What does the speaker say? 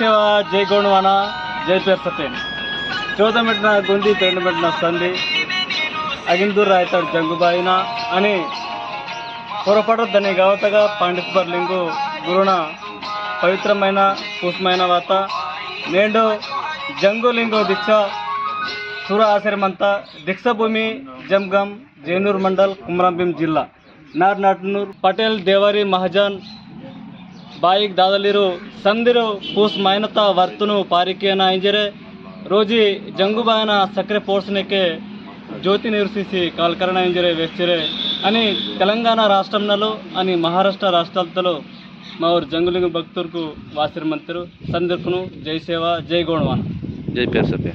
సేవ జై గోండవాన జై పేరు సత్యం. పెట్టిన గుండి పెండు పెట్టిన సంధి అగిందూర్ రాయతాడు జంగుబాయిన అని పొరపడొద్దని గవతగా పండితుబర్ లింగు గురుణ పవిత్రమైన పూసమైన వాత నేడు జంగులింగో దీక్ష సుర ఆశ్రమంతా దీక్షభూమి జంగం జైనూర్ మండల్ కుమ్రంభీం జిల్లా. నార్నాటనూర్ పటేల్ దేవరి మహజాన్ ಬಾಯಿಗೆ ದಾದಲಿರು ಸಂದಿರು ಪೂಸ್ ಮೈನತ ವರ್ತುನು ಪಾರಿಕೆಯನ ಇಂಜರೆ రోజు జంగుబాయన సక్రె పోర్సనకే జ్యోతి నివసిసి కాల్కరణ ఇంజరే వెచ్చరే అని తెలంగాణ రాష్ట్రంలో అని మహారాష్ట్ర రాష్ట్రాలతో మా ఊరు జంగులింగ భక్తులకు వాసిరమంతరు సందర్పును జై సేవ జై గోణవాన్ జై పేరు సత్య